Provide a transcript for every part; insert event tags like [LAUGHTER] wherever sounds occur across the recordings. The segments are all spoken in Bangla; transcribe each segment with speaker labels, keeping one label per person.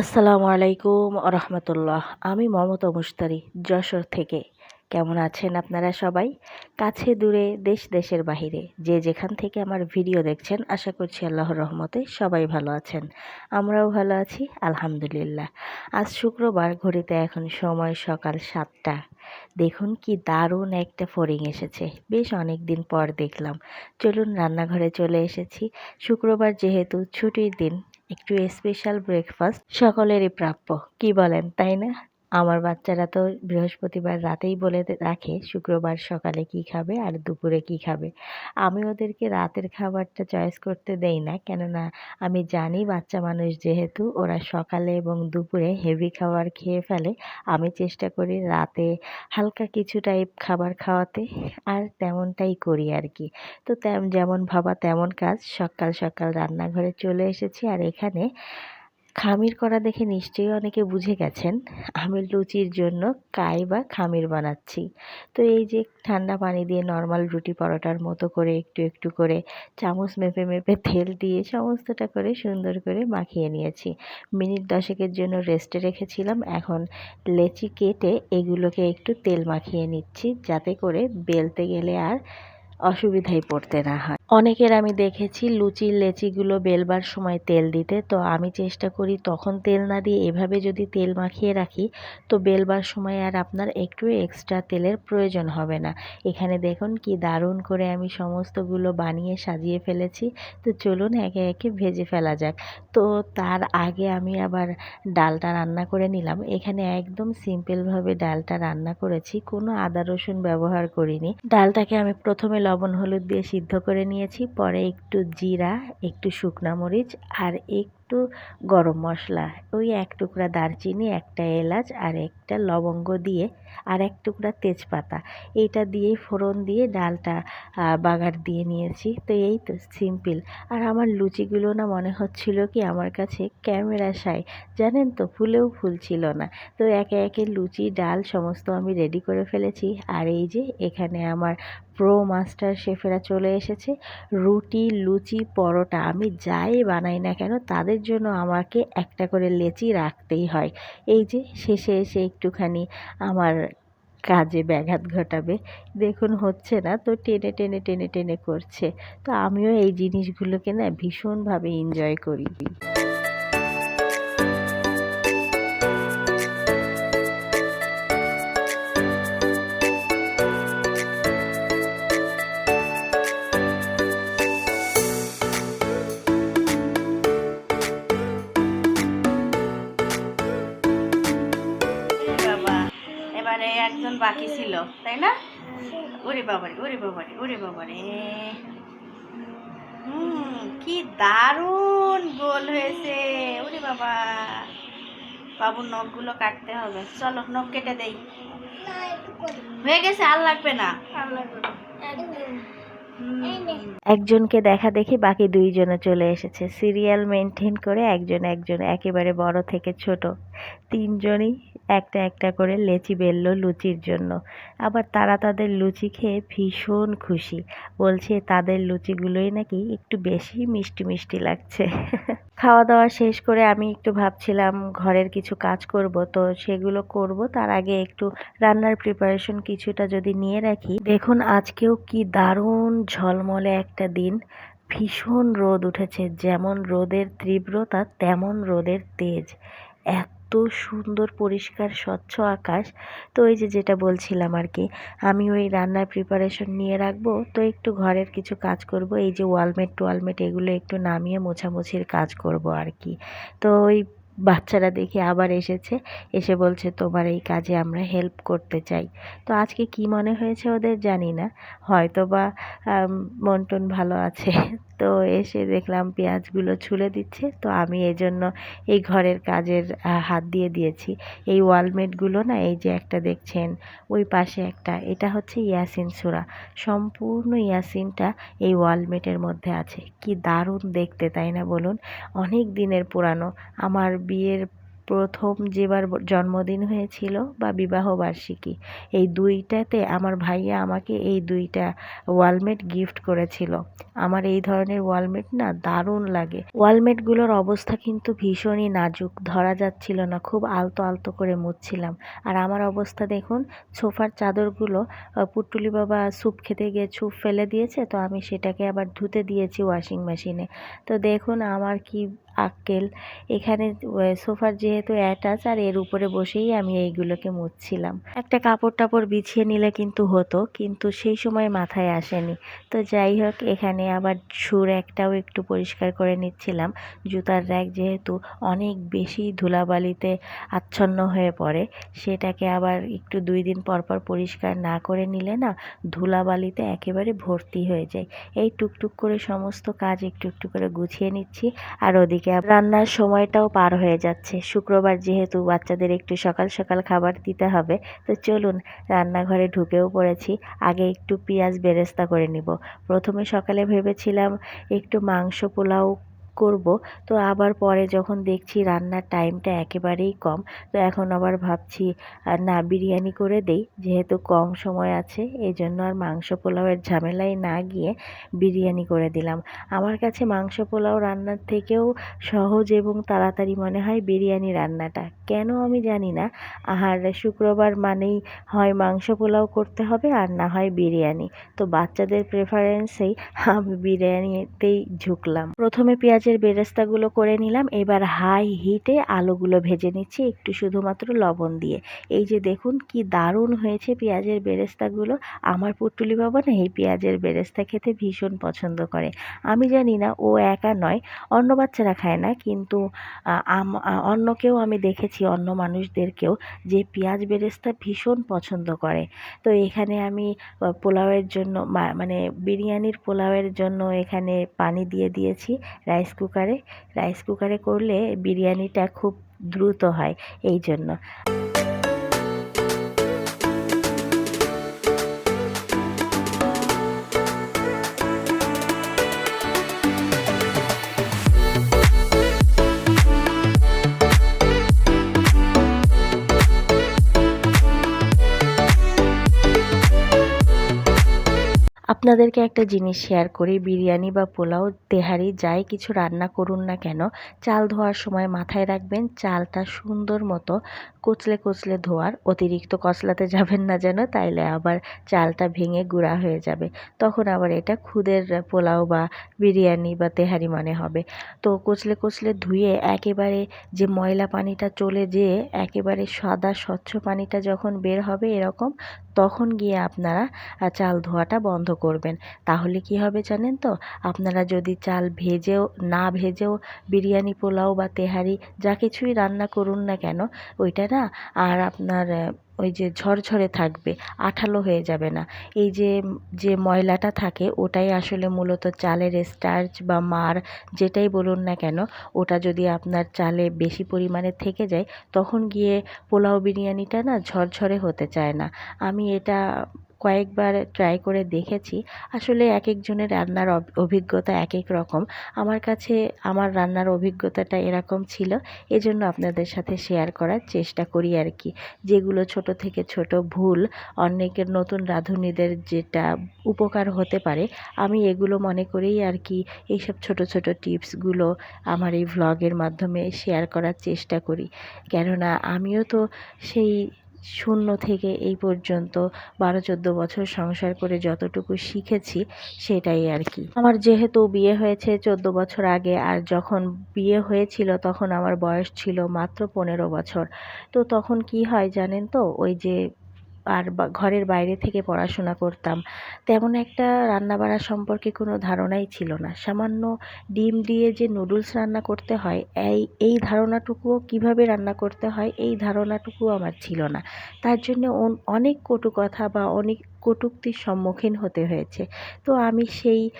Speaker 1: আসসালামু আলাইকুম রহমতুল্লাহ আমি মমতা মুস্তারি যশোর থেকে। কেমন আছেন আপনারা সবাই? কাছে দূরে, দেশ দেশের বাহিরে। যে যেখান থেকে আমার ভিডিও দেখছেন, আশা করছি আল্লাহর রহমতে সবাই ভালো আছেন। আমরাও ভালো আছি, আলহামদুলিল্লাহ। আজ শুক্রবার, ঘড়িতে এখন সময় সকাল সাতটা। দেখুন কি দারুণ একটা ফড়িং এসেছে। বেশ অনেক দিন পর দেখলাম। চলুন রান্নাঘরে চলে এসেছি। শুক্রবার যেহেতু ছুটির দিন একটু স্পেশাল ব্রেকফাস্ট সকলেরই প্রাপ্য কি বলেন তাই না? আমার বাচ্চারা তো বৃহস্পতিবার রাতেই বলে রাখে, শুক্রবার সকালে কি খাবে আর দুপুরে কি খাবে? আমি ওদেরকে রাতের খাবারটা চয়েস করতে দেই না, কেননা আমি জানি বাচ্চা মানুষ যেহেতু, ওরা সকালে এবং দুপুরে হেভি খাবার খেয়ে ফেলে। আমি চেষ্টা করি রাতে হালকা কিছু টাইপ খাবার খাওয়াতে, আর তেমনটাই করি আর কি। তো তেম যেমন ভাবা তেমন কাজ, সকাল সকাল রান্নাঘরে চলে এসেছি, আর এখানে খামির করা দেখে নিশ্চয়ই অনেকে বুঝে গেছেন, আমি লুচির জন্য কাই বা খামির বানাচ্ছি। তো এই যে ঠান্ডা পানি দিয়ে নর্মাল রুটি পরোটার মতো করে একটু একটু করে চামচ মেপে মেপে তেল দিয়ে সমস্তটা করে সুন্দর করে মাখিয়ে নিয়েছি। মিনিট দশেকের জন্য রেস্টে রেখেছিলাম, এখন লেচি কেটে এগুলোকে একটু তেল মাখিয়ে নিচ্ছি, যাতে করে বেলতে গেলে আর অসুবিধায় পড়তে না হয়। অনেকের আমি দেখেছি লুচির লেচিগুলো বেলবার সময় তেল দিতে। তো আমি চেষ্টা করি তখন তেল না দিয়ে এভাবে যদি তেল মাখিয়ে রাখি, তো বেলবার সময় আর আপনার একটু এক্সট্রা তেলের প্রয়োজন হবে না। এখানে দেখুন কি দারুণ করে আমি সমস্তগুলো বানিয়ে সাজিয়ে ফেলেছি। তো চলুন একে একে ভেজে ফেলা যাক। তো তার আগে আমি আবার ডালটা রান্না করে নিলাম। এখানে একদম সিম্পলভাবে ডালটা রান্না করেছি। কোনো আদা রসুন ব্যবহার করিনি। ডালটাকে আমি প্রথমে লবণ হলুদ দিয়ে সিদ্ধ করে নিয়েছি। পরে একটু জিরা একটু শুকনা মরিচ আর একটু গরম মশলা, ওই এক টুকরা দারচিনি, একটা এলাচ আর একটা লবঙ্গ দিয়ে আর এক টুকরা তেজপাতা। এইটা দিয়ে ফোড়ন দিয়ে ডালটা বাগার দিয়ে নিয়েছি। তো এই তো সিম্পল। আর আমার লুচিগুলো না মনে হচ্ছিল কি আমার কাছে ক্যামেরা সাই। জানেন তো, ফুলেও ফুলছিল না। তো একে একে লুচি, ডাল সমস্ত আমি রেডি করে ফেলেছি। আর এই যে এখানে আমার প্রো মাস্টার শেফেরা চলে এসেছে। রুটি, লুচি, পরোটা আমি যাই বানাই না কেন, তাদের জন্য আমাকে একটা করে লেচি রাখতেই হয়। এই যে শেষে এসে একটুখানি আমার কাজে ব্যাঘাত ঘটাবে। দেখুন হচ্ছে না, তো টেনে টেনে টেনে টেনে করছে। তো আমিও এই জিনিসগুলোকে না ভীষণভাবে এনজয় করি। একজন বাকি ছিল তাই না? ওরে বাবারে ওরে বাবারে ওরে বাবারে। হুম কি দারুণ গোল হয়েছে। ওরে বাবা। বাবুর নখগুলো কাটতে হবে। চলো নখ কেটে দেই। হয়ে গেছে আর লাগবে না? একজনকে দেখা দেখি বাকি দুইজনে চলে এসেছে। সিরিয়াল মেনটেন করে একজন একজন একেবারে বড় থেকে ছোট। তিনজনই একটা একটা করে লেচি বেললো লুচির জন্য। আবার তারা তাদের লুচি খেয়ে ভীষণ খুশি। বলছে, তাদের লুচিগুলোই নাকি একটু বেশি মিষ্টি মিষ্টি লাগছে। [LAUGHS] খাওয়া দাওয়া শেষ করে আমি একটু ভাবছিলাম, ঘরের কিছু কাজ করব, তো সেগুলো করব। তার আগে একটু রান্নার প্রিপারেশন কিছুটা যদি নিয়ে রাখি। দেখুন, আজকেও কি দারুণ ঝলমলে একটা দিন। ভীষণ রোদ উঠেছে। যেমন রোদের তীব্রতা, তেমন রোদের তেজ। এত সুন্দর, পরিষ্কার, স্বচ্ছ আকাশ। তো ওই যে যেটা বলছিলাম আর কি আমি ওই রান্নার প্রিপারেশন নিয়ে রাখব। তো একটু ঘরের কিছু কাজ করব। এই যে ওয়ালমেট টোয়ালমেট, এগুলো একটু নামিয়ে মোছামুছির কাজ করব আর কি। তো ওই বাচ্চারা দেখে আবার এসেছে। এসে বলছে, তোমার এই কাজে আমরা হেল্প করতে চাই। তো আজকে কি মনে হয়েছে ওদের জানি না। হয়তো বা মন টন ভালো আছে। তো এসে দেখলাম পেঁয়াজগুলো ছুলে দিচ্ছে। তো আমি এই জন্য এই ঘরের কাজের হাত দিয়ে দিয়েছি। এই ওয়ালমেটগুলো না, এই যে একটা দেখছেন, ওই পাশে একটা, এটা হচ্ছে ইয়াসিন সুরা। সম্পূর্ণ ইয়াসিনটা এই ওয়ালমেটের মধ্যে আছে। কি দারুণ দেখতে, তাই না বলুন? অনেক দিনের পুরানো। আমার বিয়ের প্রথম যেবার জন্মদিন হয়েছিল বা বিবাহ বার্ষিকী এই দুইটাতে আমার ভাইয়া আমাকে এই দুইটা ওয়ালমেট গিফট করেছিল। আমার এই ধরনের ওয়ালমেট না দারুণ লাগে। ওয়ালমেটগুলোর অবস্থা কিন্তু ভীষণই নাজুক, ধরা যাচ্ছিল না, খুব আলতো আলতো করে মুছছিলাম। আর আমার অবস্থা দেখুন, সোফার চাদরগুলো পুটুলি বাবা স্যুপ খেতে গিয়ে ছুপ ফেলে দিয়েছে, তো আমি সেটাকে আবার ধুতে দিয়েছি ওয়াশিং মেশিনে। তো দেখুন আমার কি আক্কেল। এখানে সোফার যেহেতু অ্যাটাচ, আর এর উপরে বসেই আমি এইগুলোকে মুছছিলাম। একটা কাপড় টাপড় বিছিয়ে নিলে কিন্তু হতো, কিন্তু সেই সময় মাথায় আসেনি। তো যাই হোক, এখানে আবার সুর একটাও একটু পরিষ্কার করে নিচ্ছিলাম। জুতার র্যাক যেহেতু অনেক বেশি ধুলাবালিতে আচ্ছন্ন হয়ে পড়ে, সেটাকে আবার একটু দুই দিন পর পর পরিষ্কার না করে নিলে না ধুলাবালিতে একেবারে ভর্তি হয়ে যায়। এই টুকটুক করে সমস্ত কাজ একটু একটু করে গুছিয়ে নিচ্ছি, আর ওদিকে রান্নার সময়টাও পার হয়ে যাচ্ছে। শুক্রবার যেহেতু বাচ্চাদের একটু সকাল সকাল খাবার দিতে হবে, তো চলুন রান্নাঘরে ঢুকেও পড়েছি। আগে একটু পেঁয়াজ বেরেস্তা করে নিব। প্রথমে সকালে ভেবেছিলাম একটু মাংস পোলাও করব। তো আবার পরে যখন দেখছি রান্নার টাইমটা একেবারেই কম, তো এখন আবার ভাবছি না, বিরিয়ানি করে দেই। যেহেতু কম সময় আছে এই জন্য আর মাংস পোলাওয়ের ঝামেলায় না গিয়ে বিরিয়ানি করে দিলাম। আমার কাছে মাংস পোলাও রান্নার থেকেও সহজ এবং তাড়াতাড়ি মনে হয় বিরিয়ানি রান্নাটা। কেন আমি জানি না। আর শুক্রবার মানেই হয় মাংস পোলাও করতে হবে আর না হয় বিরিয়ানি। তো বাচ্চাদের প্রেফারেন্সেই আমি বিরিয়ানিতেই ঝুঁকলাম। প্রথমে পেঁয়াজের বেরেস্তাগুলো করে নিলাম। এবার হাই হিটে আলুগুলো ভেজে নিচ্ছি একটু শুধুমাত্র লবণ দিয়ে। এই যে দেখুন কি দারুণ হয়েছে পেঁয়াজের বেরেস্তাগুলো। আমার পুটুলি বাবা না এই পেঁয়াজের বেরেস্তা খেতে ভীষণ পছন্দ করে। আমি জানি না ও একা নয় অন্য বাচ্চারা খায় না কিন্তু আহ, আম- দেখেছি অন্য মানুষদেরকেও যে পেঁয়াজ বেরেস্তা ভীষণ পছন্দ করে। তো এখানে আমি পোলাওয়ের জন্য মানে বিরিয়ানির পোলাওয়ের জন্য এখানে পানি দিয়ে দিয়েছি রাইস কুকারে রাইস কুকারে করলে বিরিয়ানিটা খুব দ্রুত হয় এই জন্য আপনাদেরকে একটা জিনিস শেয়ার করি। বিরিয়ানি বা পোলাও, তেহারি, যাই কিছু রান্না করুন না কেন, চাল ধোয়ার সময় মাথায় রাখবেন, চালটা সুন্দর মতো কচলে কচলে ধোয়ার, অতিরিক্ত কচলাতে যাবেন না যেন, তাইলে আবার চালটা ভেঙে গুঁড়া হয়ে যাবে। তখন আবার এটা খুদের পোলাও বা বিরিয়ানি বা তেহারি মনে হবে। তো কচলে কচলে ধুয়ে একেবারে যে ময়লা পানিটা চলে যেয়ে একেবারে সাদা স্বচ্ছ পানিটা যখন বের হবে এরকম, তখন গিয়ে আপনারা চাল ধোয়াটা বন্ধ করবেন। তাহলে কি হবে জানেন তো? আপনারা যদি চাল ভেজেও, না ভেজেও বিরিয়ানি, পোলাও বা তেহারি যা কিছুই রান্না করুন না কেন, ওইটা না আর আপনার ওই যে ঝরঝরে থাকবে, আঠালো হয়ে যাবে না। এই যে যে ময়লাটা থাকে, ওটাই আসলে মূলত চালের স্টার্চ বা মার যেটাই বলুন না কেন, ওটা যদি আপনার চালে বেশি পরিমাণে থেকে যায়, তখন গিয়ে পোলাও বিরিয়ানিটা না ঝরঝরে হতে চায় না। আমি এটা কয়েকবার ট্রাই করে দেখেছি। আসলে এক একজনের রান্নার অভ- অভিজ্ঞতা এক এক রকম। আমার কাছে আমার রান্নার অভিজ্ঞতাটা এরকম ছিল, এজন্য আপনাদের সাথে শেয়ার করার চেষ্টা করি আর কি। যেগুলো ছোট থেকে ছোট ভুল অনেকের নতুন রাঁধুনিদের যেটা উপকার হতে পারে, আমি এগুলো মনে করেই আর কি এইসব ছোট ছোট টিপসগুলো আমার এই ভ্লগের মাধ্যমে শেয়ার করার চেষ্টা করি। কেননা আমিও তো সেই শূন্য থেকে এই পর্যন্ত বারো চোদ্দ বছর সংসার করে যতটুকু শিখেছি সেটাই আর কি। আমার যেহেতু বিয়ে হয়েছে চোদ্দ বছর আগে আর যখন বিয়ে হয়েছিল তখন আমার বয়স ছিল মাত্র পনেরো বছর। তো তখন কি হয় জানেন তো? ওই যে আর ঘরের বাইরে থেকে পড়াশোনা করতাম। তেমন একটা রান্নাবাড়া সম্পর্কে কোনো ধারণাই ছিল না। সামান্য ডিম দিয়ে যে নুডলস রান্না করতে হয়, এই এই ধারণাটুকুও কীভাবে রান্না করতে হয়, এই ধারণাটুকুও আমার ছিল না। তার জন্য অন- অনেক কটু কথা বা অনেক কটূক্তির সম্মুখীন হতে হয়েছে। তো আমি সেই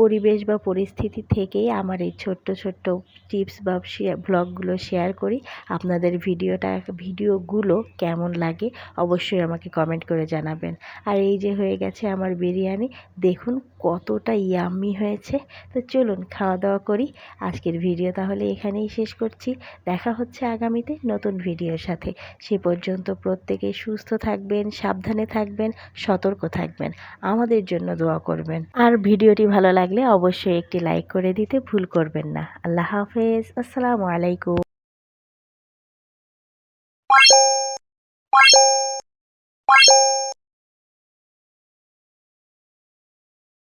Speaker 1: পরিবেশ বা পরিস্থিতি থেকেই আমার এই ছোট্ট ছোট্ট টিপস বা ব্লগগুলো শেয়ার করি। আপনাদের ভিডিওটা, ভিডিওগুলো কেমন লাগে অবশ্যই আমাকে কমেন্ট করে জানাবেন। আর এই যে হয়ে গেছে আমার বিরিয়ানি, দেখুন কতটা ইয়াম্মি হয়েছে। তো চলুন খাওয়া দাওয়া করি। আজকের ভিডিও তাহলে এখানেই শেষ করছি। দেখা হচ্ছে আগামীতে নতুন ভিডিওর সাথে। সে পর্যন্ত প্রত্যেকে সুস্থ থাকবেন, সাবধানে থাকবেন, সতর্ক থাকবেন। আমাদের জন্য দোয়া করবেন। আর ভিডিওটি ভালো লাগলে অবশ্যই একটি লাইক করে দিতে ভুল করবেন না। আল্লাহ হাফেজ। আসসালামু আলাইকুম।